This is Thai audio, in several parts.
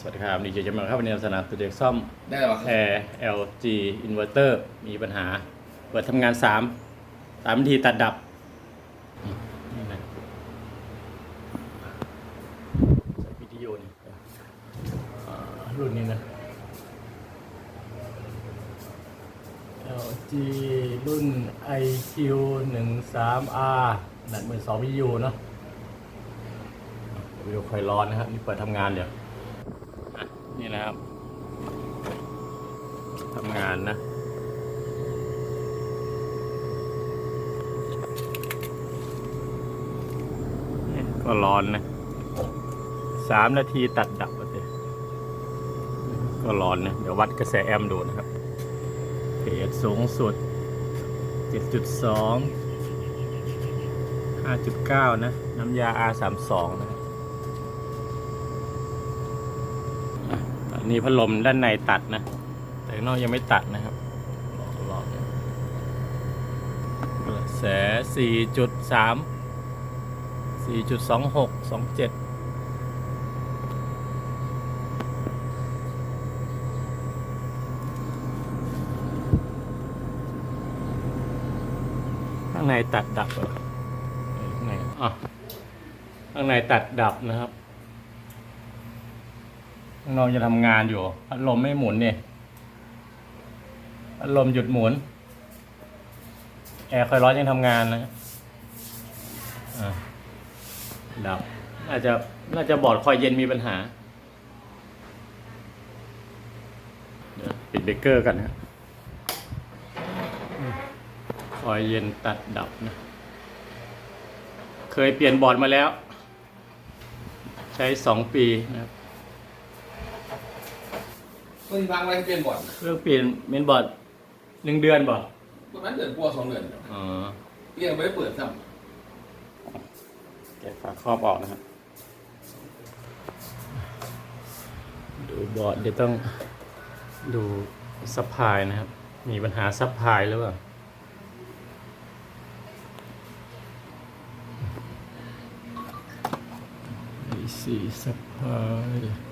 สวัสดีครับดีเจจำนครับวันนี้เราสนับสนุนซ่อมได้แล้วแอร์ LG Inverter มีปัญหา เปิดทำงาน3 3นาทีตัดดับอืมนี่นะใส่วิดีโอนี่อ่ารุ่นนี้นะ LG รุ่น IQ 1 3 R ขนาดมือสองวิดีโอเนาะวิดีโอคอยร้อนนะครับ นี่เปิดทำงานเดี๋ยวอะ นี่นะครับทำงานนะ ก็ร้อนนะสามนาทีตัดดับไปเลยก็ร้อนนะ เดี๋ยววัดกระแสแอมป์ดูนะครับเพจสูงสุด 7.2 5.9 นะ น้ำยา R32 นะครับอะตอ นนี้พัดลมด้านในตัดนะ แต่นอกยังไม่ตัดนะครับลองๆนะกระแส4.3 4.26 27ข้างในตัดดับเหรอเออข้างในอะข้างในตัดดับนะครับ นอกจะทำงานอยู่พัดลมไม่หมุนเนี่ยพัดลมหยุดหมุน แอร์คอยร้อนยังทำงานนะอะดับน่าจะน่าจะบอร์ดคอยเย็นมีปัญหา เดี๋ยวปิดเบรกเกอร์กันนะครับคอยเย็นตัดดับนะ เคยเปลี่ยนบอร์ดมาแล้ว ใช้สองปีนะครับ ต้นที่พังไว้เปลี่ยนบ่อนเครื่องเปลี่ยนเมนบอร์ดหนึ่งเดือนบ่ประมาณเดือนกว่าสองเดือนอ๋อเรียกไม่ได้เปิดซ้แกะฝาครอบออกนะครับ ดูบอร์ดเดี๋ยวต้องดูซัพพลายนะครับ มีปัญหาซัพพลายหรือเปล่าไอซีซัพพลาย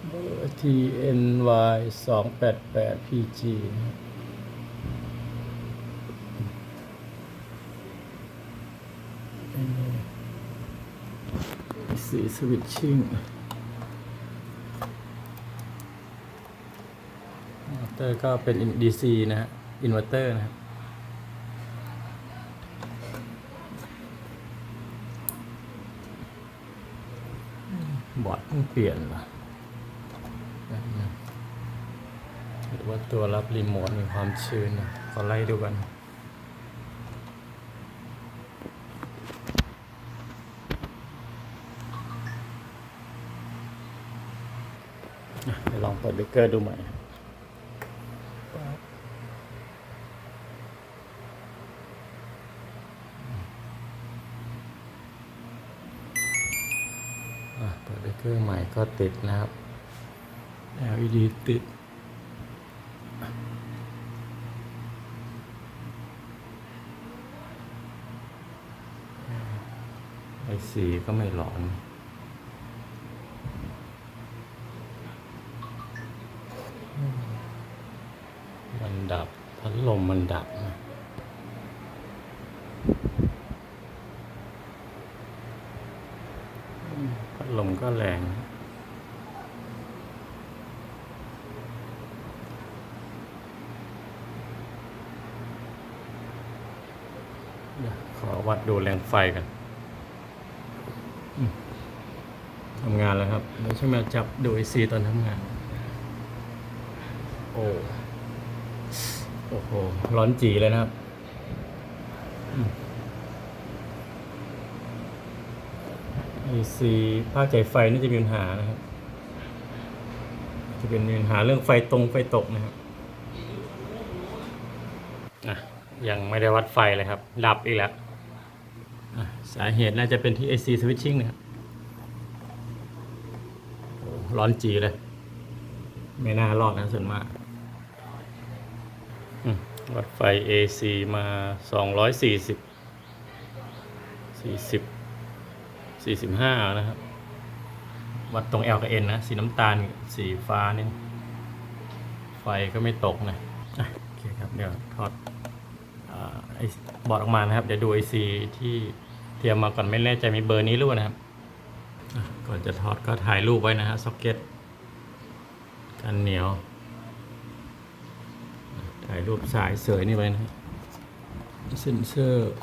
เบอร์ TNY สองแปดแปด PG สีสวิตชิ่งมอเตอร์ก็เป็น DC นะฮะ อินเวอร์เตอร์นะครับบอร์ดเพิ่งเปลี่ยนเหรอ หรือว่าตัวรับรีโมทมีความชื้นนะขอไล่ดูกันลองเปิดเบรกเกอร์ดูใหม่เปิดเบรกเกอร์ใหม่ก็ติดนะครับ LED ติด ไอสีก็ไม่หลอน มันดับ พัดลมมันดับนะพัดลมก็แรง เดี๋ย วัดดูแรงไฟกันทำงานแล้วครับเดี๋ยวช่วยมาจับดูไอซีตอนทำงาน โอ้โอ้โห ร้อนจีเลยนะครับไอซีภาคใจไฟน่าจะมีปัญหานะครับ จะเป็นปัญหาเรื่องไฟตรงไฟตกนะครับอะยังไม่ได้วัดไฟเลยครับ ดับอีกแล้ว สาเหตุน่าจะเป็นที่ AC switching นะครับโอ้ร้อนจีเลย ไม่น่ารอดนะส่วนมากวัดไฟ AC มา 240 40 45 นะครับ วัดตรง L กับ N นะ สีน้ำตาล สีฟ้านี่ ไฟก็ไม่ตกนะโอเคครับ เดี๋ยวถอดอาไอ้บอร์ดออกมานะครับ เดี๋ยวดู IC ที่ เตรียมมาก่อนไม่แน่ใจมีเบอร์นี้หรือเปล่านะครับอะก่อนจะถอดก็ถ่ายรูปไว้นะฮะซ็อกเก็ตกันเหนียวอะถ่ายรูปสายเสยนี่ไว้นะฮะเซนเซอร์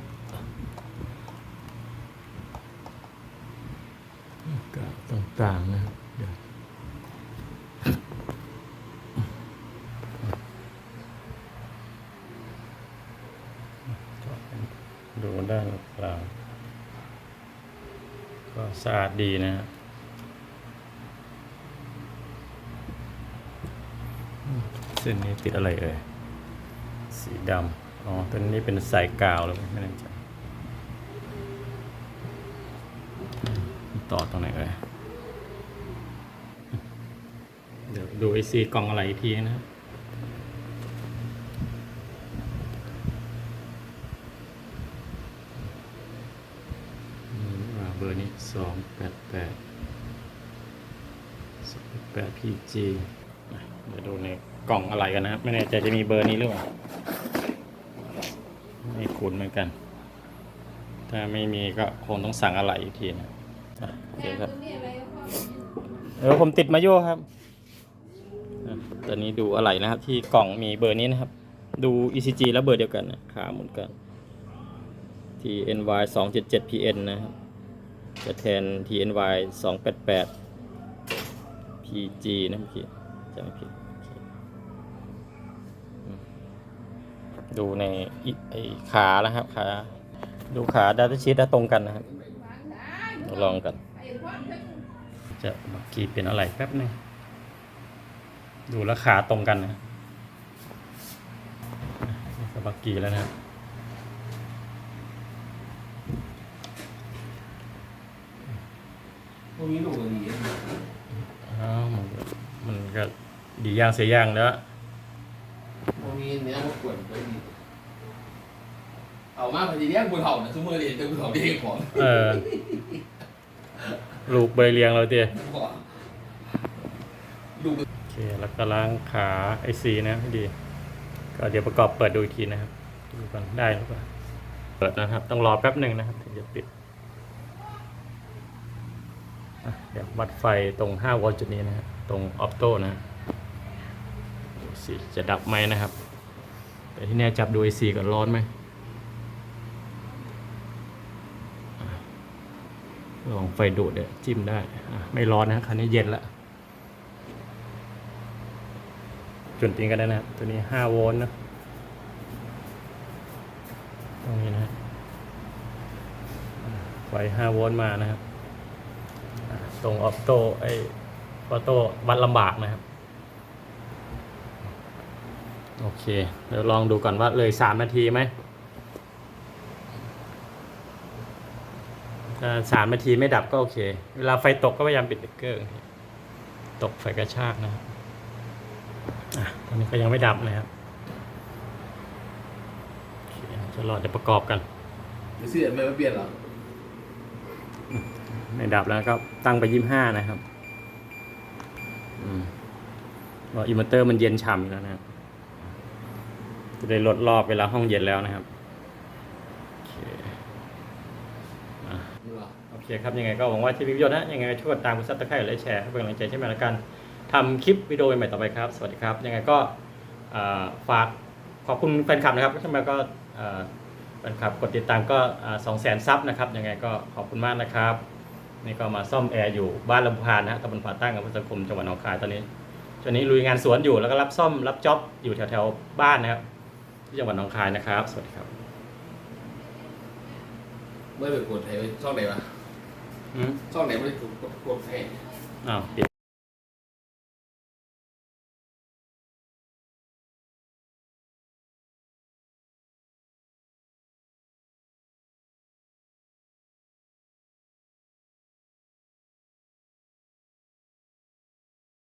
กาต่างๆนะครับเดี๋ยวดูด้านกลาง ก็สะอาดดีนะฮะเส้นนี้ติดอะไรเอ่ย สีดำ อ๋อตัวนี้เป็นสายกาวเลยไม่แน่ใจต่อตรงไหนเอ่ย เดี๋ยวดูไอซีกล่องอะไรทีนะครับ นี่ว่าเบ อร์นี้สองแปดแปดสองแปดพีจีเดี๋ยวดูในกล่องอะไรกันนะครับ ไม่แน่ใจจะมีเบอร์นี้หรือเปล่า ไม่คุ้นเหมือนกัน ถ้าไม่มีก็คงต้องสั่งอะไรอีกทีนะอะโอเคครับเออผมติดมาโยครับอะตอนนี้ดูอะไรนะครับ ที่กล่องมีเบอร์นี้นะครับ ดู ECG แล้วเบอร์เดียวกันนะขาเหมือนกัน TNY 277 PN นะครับ จะแทน TNY 288 PG นะเมื่อกี้จะไม่ผิดดูในไอขาแล้วครับขาดูขา Data Sheet แล้วตรงกันนะครับ ลองกัน จะเมื่อกี้เป็นอะไรแป๊บหนึงดูแล้วขาตรงกันนะอะบักกี้แล้วนะครับ พวกนี้ลูกมันดีอ้าวมันก็มันก็ดีอย่างเสียอย่างแล้วพวกนี้เนี้ยมันกวนก็ดีเอามาพอดีเลี้ยงบุญเห่านะทุกมือเรียนแต่บุญเห่าเองของเออ ลูกใบเรียงเราเตี้ยลูกโอเคแล้วก็ล้างขาไอซีนะให้ดี ก็เดี๋ยวประกอบเปิดดูอีกทีนะครับดูกันได้หรือเปล่าเปิดนะครับ ต้องรอแป๊บหนึ่งนะครับ ถึงจะปิดอะ เดี๋ยววัดไฟตรง 5 โวลต์จุดนี้นะครับตรงออฟโต้นะสิจะดับไหมนะครับ แต่ที่แน่จับดูไอซีก่อนร้อนไหมลองไฟดูดเนี่ยจิ้มได้ไม่ร้อนนะคันนี้เย็นละจุดจริงกันได้นะตัวนี้ห้าโวลต์นะตรงนี้นะไฟห้าโวลต์มานะครับ ตรงออโต้ไอออโต้วัดลำบากนะครับ โอเค เดี๋ยวลองดูก่อนว่าเลยสามนาทีไหมถ้าสามนาทีไม่ดับก็โอเค เวลาไฟตกก็พยายามปิดเบรกเกอร์ ตกไฟกระชากนะครับอะตอนนี้ก็ยังไม่ดับนะครับโอเคจะรอเดี๋ยวประกอบกัน ไม่เสียไม่มาเปลี่ยนหรอ ไม่ดับแล้วก็ตั้งไปยี่ห้านะครับอืมเพราะอินเวอร์เตอร์มันเย็นฉ่ำอยู่แล้วนะครับจะได้ลดรอบเวลาห้องเย็นแล้วนะครับโอเคอโอเคครับ ยังไงก็หวังว่าที่วิดีโอนะ ยังไงช่วยกดตามกดซับสไครต์และแชร์ให้เป็นกำลังใจใช่ไหมละกันทำคลิปวิดีโอใหม่ต่อไปครับ สวัสดีครับ ยังไงก็ฝากขอบคุณแฟนคลับนะครับทำไมก็แฟนคลับกดติดตามก็สองแสนซับนะครับ ยังไงก็ขอบคุณมากนะครับ นี่ก็มาซ่อมแอร์อยู่บ้านลำพานนะฮะตำบลผาตั้งอำเภอสังคมจังหวัดหนองคายตอนนี้ช่วงนี้ลุยงานสวนอยู่แล้วก็รับซ่อมรับจ็อบอยู่แถวๆบ้านนะครับที่จังหวัดหนองคายนะครับ สวัสดีครับเมื่อไปกดไทยช่องไหนวะอืมช่องไหนไม่ได้กดกดไทยอ้าวปิด